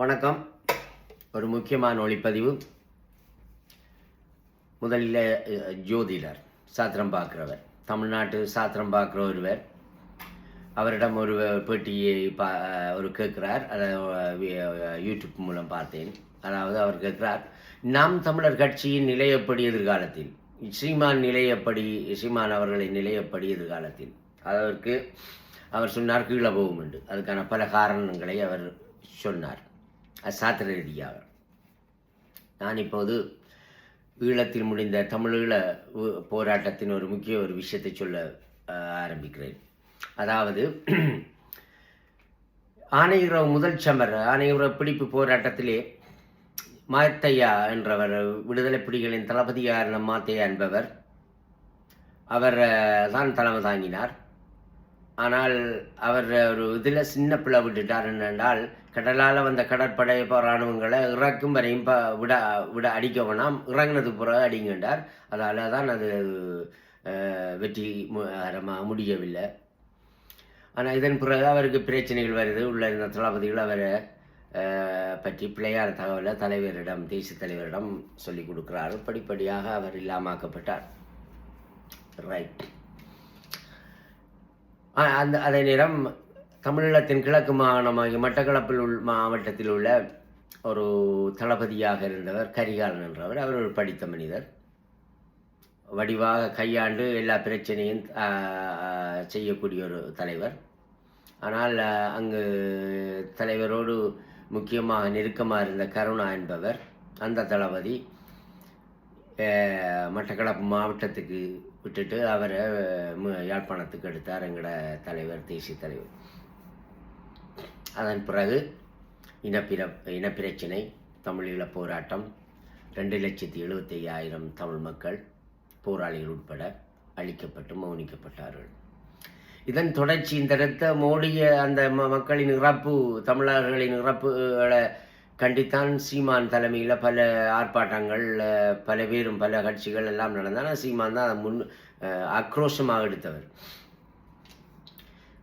வணக்கம். ஒரு முக்கியமான ஒளிப்பதிவு. முதலில் ஜோதிடர் சாத்திரம் பார்க்குறவர். தமிழ்நாட்டு சாத்திரம் பார்க்குற ஒருவர். அவரிடம் ஒரு பேட்டியை பா ஒரு கேட்குறார். அதை யூடியூப் மூலம் பார்த்தேன். அதாவது அவர் கேட்குறார் நாம் தமிழர் கட்சியின் நிலை எப்படி எதிர்காலத்தில்? ஸ்ரீமான் நிலை எப்படி ஸ்ரீமான் அவர்களின் நிலை எப்படி எதிர்காலத்தில்? அதற்கு அவர் சொன்னார் கீழே போகும் என்று. அதுக்கான பல காரணங்களை அவர் சொன்னார். சாத்திர ரீதியாக நான் இப்போது ஈழத்தில் முடிந்த தமிழீழ போராட்டத்தின் ஒரு முக்கிய ஒரு விஷயத்தை சொல்ல ஆரம்பிக்கிறேன். அதாவது ஆனையுறவு முதல் சமர் ஆனையுறவு பிடிப்பு போராட்டத்திலே மாத்தையா என்றவர் விடுதலை புலிகளின் தளபதியார் மாத்தையா என்பவர் அவர் தான் தலைமை தாங்கினார். ஆனால் அவர் ஒரு இதில் சின்ன பிள்ளை விட்டுட்டார் என்னென்றால் கடலால் வந்த கடற்படை இராணுவங்களை இறக்கும் வரையும் ப விட விட அடிக்க வேணாம். இறங்கினதுக்கு பிறகு அடிங்கண்டார் அதால் தான் அது வெற்றி மு- முடியவில்லை. ஆனால் இதன் பிறகு அவருக்கு பிரச்சனைகள் வருது. உள்ள இருந்த தளபதிகள் அவரை பற்றி பிள்ளையார் தகவலை தலைவரிடம் தேசிய தலைவரிடம் சொல்லி கொடுக்குறாரு படிப்படியாக அவர் இல்லாமாக்கப்பட்டார் ரைட் அந்த அதே நேரம் தமிழீழத்தின் கிழக்கு மாகாணமாகிய மட்டக்களப்பில் உள் மாவட்டத்தில் உள்ள ஒரு தளபதியாக இருந்தவர் கரிகாலன் என்றவர். அவர் ஒரு படித்த மனிதர். வடிவாக கையாண்டு எல்லா பிரச்சனையும் செய்யக்கூடிய ஒரு தலைவர். ஆனால் அங்கு தலைவரோடு முக்கியமாக நெருக்கமாக இருந்த கருணா என்பவர் அந்த தளபதி மட்டக்களப்பு மாவட்டத்துக்கு விட்டுட்டு அவரை யாழ்ப்பாணத்துக்கு எடுத்தார். எங்களோட தலைவர் தேசிய தலைவர். அதன் பிறகு இனப்பிர இனப்பிரச்சினை தமிழீழ போராட்டம் ரெண்டு லட்சத்தி எழுபத்தி ஐயாயிரம் தமிழ் மக்கள் போராளிகள் உட்பட அழிக்கப்பட்டு மௌனிக்கப்பட்டார்கள். இதன் தொடர்ச்சி இந்த இடத்த மோடிய அந்த ம- மக்களின் இறப்பு தமிழர்களின் இறப்புகளை கண்டித்தான் சீமான் தலைமையில் பல ஆர்ப்பாட்டங்கள் பல பேரும் பல கட்சிகள் எல்லாம் நடந்தால் சீமான் தான் அதை முன் ஆக்ரோஷமாக எடுத்தவர்.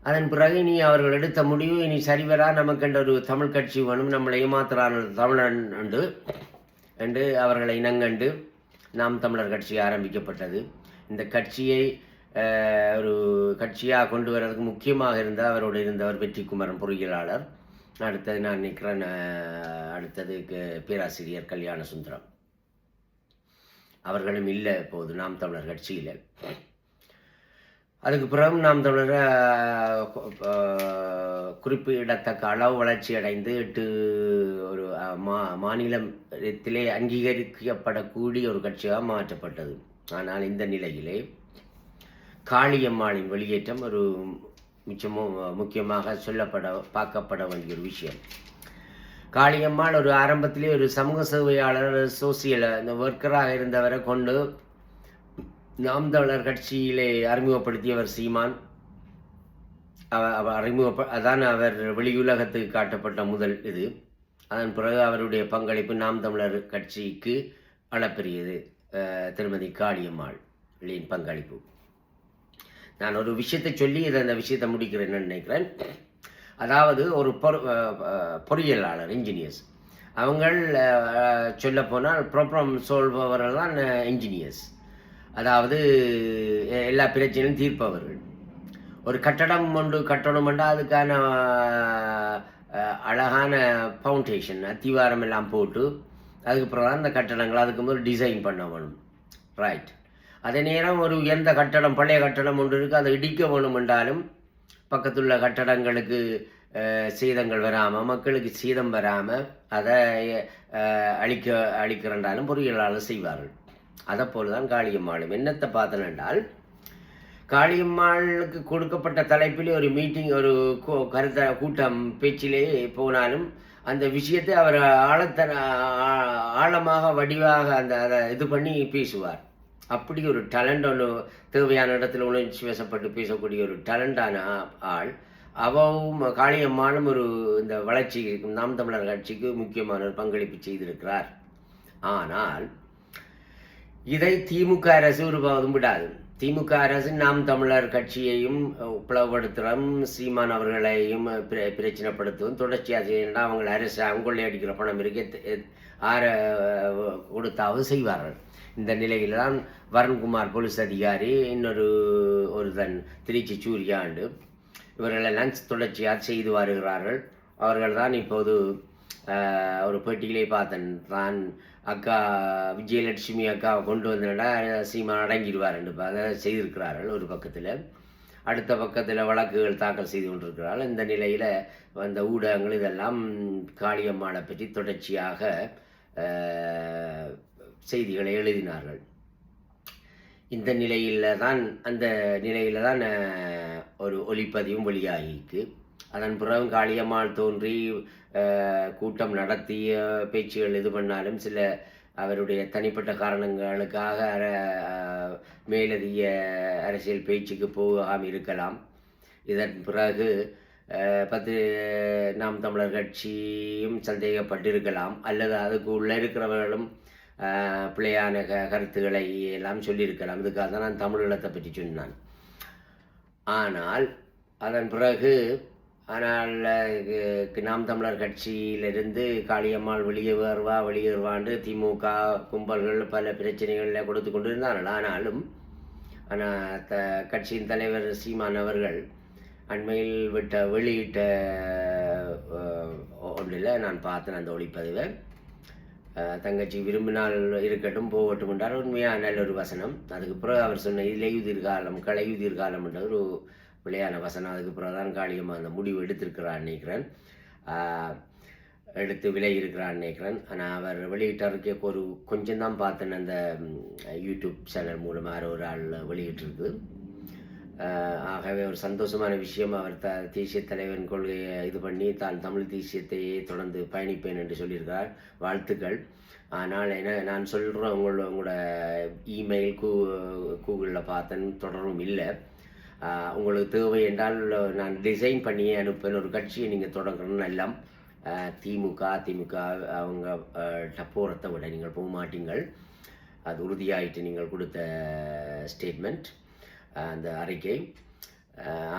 அதன் பிறகு இனி அவர்கள் எடுத்த முடிவு இனி சரிவரா நமக்கென்ற ஒரு தமிழ் கட்சி வேணும் நம்மளை ஏமாத்துறான தமிழன் உண்டு என்று அவர்களை இனங்கண்டு நாம் தமிழர் கட்சி ஆரம்பிக்கப்பட்டது. இந்த கட்சியை ஒரு கட்சியாக கொண்டு வர்றதுக்கு முக்கியமாக இருந்த அவரோடு இருந்தவர் வெற்றி குமரன் பொறியியலாளர். அடுத்தது நான் நிற்கிறேன் அடுத்தது பேராசிரியர் கல்யாண சுந்தரம் அவர்களும் இல்லை இப்போது நாம் தமிழர் கட்சியில். அதுக்கு பிறகு நாம் தமிழர் குறிப்பிடத்தக்க அளவு வளர்ச்சி அடைந்து எட்டு ஒரு மா மாநிலத்திலே அங்கீகரிக்கப்படக்கூடிய ஒரு கட்சியாக மாற்றப்பட்டது. ஆனால் இந்த நிலையிலே காளியம்மாளின் வெளியேற்றம் ஒரு மிச்சமோ முக்கியமாக சொல்லப்பட பார்க்கப்பட வேண்டிய ஒரு விஷயம். காளியம்மாள் ஒரு ஆரம்பத்திலே ஒரு சமூக சேவையாளர் சோசியல் இந்த ஒர்க்கராக இருந்தவரை கொண்டு நாம் தமிழர் கட்சியிலே அறிமுகப்படுத்தியவர் சீமான். அவர் அறிமுக அதான் அவர் வெளியுலகத்துக்கு காட்டப்பட்ட முதல் இது. அதன் பிறகு அவருடைய பங்களிப்பு நாம் தமிழர் கட்சிக்கு அளப்பெரியது. திருமதி காளியம்மாள் பங்களிப்பு. நான் ஒரு விஷயத்தை சொல்லி இதை அந்த விஷயத்தை முடிக்கிறேன்னு நினைக்கிறேன். அதாவது ஒரு பொ பொறியியலாளர் இன்ஜினியர்ஸ் அவங்கள் சொல்ல போனால் ப்ராப்ளம் சொல்பவர்கள் தான் இன்ஜினியர்ஸ் அதாவது எல்லா பிரச்சனையும் தீர்ப்பவர்கள். ஒரு கட்டடம் ஒன்று கட்டணும் என்றால் அதுக்கான அழகான ஃபவுண்டேஷன் அத்திவாரம் எல்லாம் போட்டு அதுக்கப்புறம் தான் அந்த கட்டடங்கள் அதுக்கு முதல் டிசைன் பண்ண வேணும். ரைட் அதே நேரம் ஒரு உயர்ந்த கட்டடம் பழைய கட்டடம் ஒன்று இருக்குது அதை இடிக்க வேணும் என்றாலும் பக்கத்துள்ள கட்டடங்களுக்கு சீதங்கள் வராமல் மக்களுக்கு சீதம் வராமல் அதை அழிக்க அழிக்கிறண்டாலும் பொறியியலாளர் செய்வார்கள். அதை போலதான் காளியம்மாளும். என்னத்தை பார்த்தேன் என்றால் காளியம்மாளுக்கு கொடுக்கப்பட்ட தலைப்பிலே ஒரு மீட்டிங் ஒரு கருத்த கூட்டம் பேச்சிலே போனாலும் அந்த விஷயத்தை அவர் ஆழத்தன ஆ- ஆழமாக வடிவாக அந்த அதை இது பண்ணி பேசுவார். அப்படி ஒரு டேலண்ட் ஒன்று தேவையான இடத்துல உணர்ச்சி வசப்பட்டு பேசக்கூடிய ஒரு டேலண்டான ஆள் அவவும் காளியம்மாளும் ஒரு இந்த வளர்ச்சி நாம் தமிழர் கட்சிக்கு முக்கியமான ஒரு பங்களிப்பு செய்திருக்கிறார். ஆனால் இதை திமுக அரசு ஒருபோதும் விடாது. திமுக அரசு நாம் தமிழர் கட்சியையும் அஹ், பிளவுபடுத்துகிறோம் சீமான் அவர்களையும் பிர- பிரச்சனைப்படுத்துவதும் தொடர்ச்சியாக செய்யணும் அவங்க அரசு அவங்களே அடிக்கிற பணம் இருக்க. ஆற கொடுத்தாவது செய்வார்கள். இந்த நிலையில் தான் வருண்குமார் போலீஸ் அதிகாரி இன்னொரு ஒருதன் திருச்சி சூரியாண்டு இவர்களெல்லாம் தொடர்ச்சியாக செய்து வருகிறார்கள். அவர்கள் தான் இப்போது ஒரு பேட்டியிலே பார்த்தேன். தான் அக்கா விஜயலட்சுமி அக்கா கொண்டு வந்தேன்னா சீமான் அடங்கிடுவார் என்று அதை செய்திருக்கிறார்கள் ஒரு பக்கத்தில். அடுத்த பக்கத்தில் வழக்குகள் தாக்கல் செய்து கொண்டிருக்கிறார்கள். இந்த நிலையில் வந்த ஊடகங்கள் இதெல்லாம் காளியம்மாளை பற்றி தொடர்ச்சியாக செய்திகளை எழுதினார்கள். இந்த நிலையில் தான் அந்த நிலையில் தான் ஒரு ஒளிப்பதிவும் வெளியாகிக்கு அதன் பிறகு காளியம்மாள் தோன்றி கூட்டம் நடத்திய பேச்சுகள் இது பண்ணாலும் சில அவருடைய தனிப்பட்ட காரணங்களுக்காக அர- மேலதிக அரசியல் பேச்சுக்கு போகாமல் இருக்கலாம். இதன் பிறகு பத்து நாம் தமிழர் கட்சியும் சந்தேகப்பட்டிருக்கலாம். அல்லது அதுக்கு உள்ளே இருக்கிறவர்களும் பிள்ளையான க கருத்துக்களை எல்லாம் சொல்லியிருக்கலாம். இதுக்காக தான் நான் தமிழீழத்தை பற்றி சொன்னான். ஆனால் அதன் பிறகு ஆனால் நாம் தமிழர் கட்சியிலிருந்து காளியம்மாள் வெளியே வருவா வெளியே வருவான்னு திமுக கும்பல்கள் பல பிரச்சனைகளில் கொடுத்து கொண்டு இருந்தார்கள் ஆனாலும் ஆனால் த கட்சியின் தலைவர் சீமான் அவர்கள் அண்மையில் விட்ட வெளியிட்ட ஒன்றில் நான் பார்த்தேன் அந்த ஒளிப்பதிவை. தங்கச்சி விரும்பினால் இருக்கட்டும் போகட்டும் என்றார். உண்மையாக நல்ல ஒரு வசனம். அதுக்கு பிறகு அவர் சொன்ன இலையுதிர்காலம் கலையுதிர்காலம் என்ற ஒரு பிள்ளையான வசனம் அதுக்கு பிறகு காளியம்மா அந்த முடிவு எடுத்திருக்கிறான்னு நினைக்கிறேன். எடுத்து விலை இருக்கிறான்னு நினைக்கிறேன். ஆனால் அவர் வெளியிட்டாருக்கே ஒரு கொஞ்சம் தான் பார்த்தேன் அந்த யூடியூப் சேனல் மூலமாக ஒரு ஆள் வெளியிட்டிருக்கு. ஆகவே ஒரு சந்தோஷமான விஷயம். அவர் த தேசிய தலைவன் கொள்கையை இது பண்ணி தான் தமிழ் தேசியத்தையே தொடர்ந்து பயணிப்பேன் என்று சொல்லியிருக்கார் வாழ்த்துக்கள். ஆனால் என்ன நான் சொல்கிறேன் உங்களோட உங்களோட இமெயில் கூ கூகுளில் பார்த்தேன். தொடரும் இல்லை. உங்களுக்கு தேவை என்றால் நான் டிசைன் பண்ணியே அனுப்பேன். ஒரு கட்சியை நீங்கள் தொடங்கணும்னு எல்லாம் திமுக அதிமுக அவங்க டப்போரத்தை விட நீங்கள் போக மாட்டீங்கள் அது உறுதியாயிட்டு நீங்கள் கொடுத்த ஸ்டேட்மெண்ட் அந்த அறிக்கை.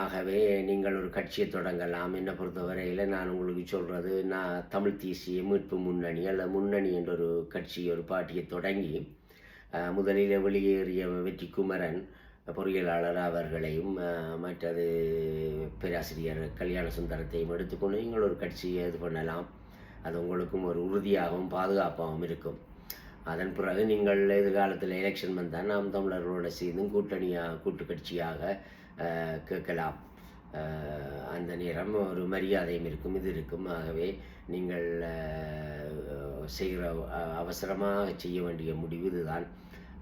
ஆகவே நீங்கள் ஒரு கட்சியை தொடங்கலாம். என்னை பொறுத்தவரையில் நான் உங்களுக்கு சொல்கிறது நான் தமிழ் தேசிய மீட்பு முன்னணி அல்ல முன்னணி என்ற ஒரு கட்சி ஒரு பாட்டியை தொடங்கி முதலில் வெளியேறிய வெற்றி குமரன் பொறியியலாளர் அவர்களையும் மற்றது பேராசிரியர் கல்யாண சுந்தரத்தையும் எடுத்துக்கொண்டு நீங்கள் ஒரு கட்சியை இது பண்ணலாம். அது உங்களுக்கும் ஒரு உறுதியாகவும் பாதுகாப்பாகவும் இருக்கும். அதன் பிறகு நீங்கள் எதிர்காலத்தில் எலெக்ஷன் வந்தால் நாம் தமிழர்களோடு சேர்ந்தும் கூட்டணியாக கூட்டு கட்சியாக கேட்கலாம். அந்த நேரம் ஒரு மரியாதையும் இருக்கும் இது இருக்கும். ஆகவே நீங்கள் செய்கிற அவசரமாக செய்ய வேண்டிய முடிவு இதுதான்.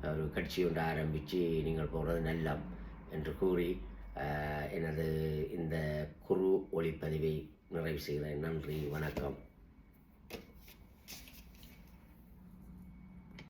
ஒரு கட்சி ஒன்று ஆரம்பித்து நீங்கள் போகிறது நல்லம் என்று கூறி எனது இந்த குறு ஒளிப்பதிவை நிறைவு செய்கிறேன். நன்றி வணக்கம்.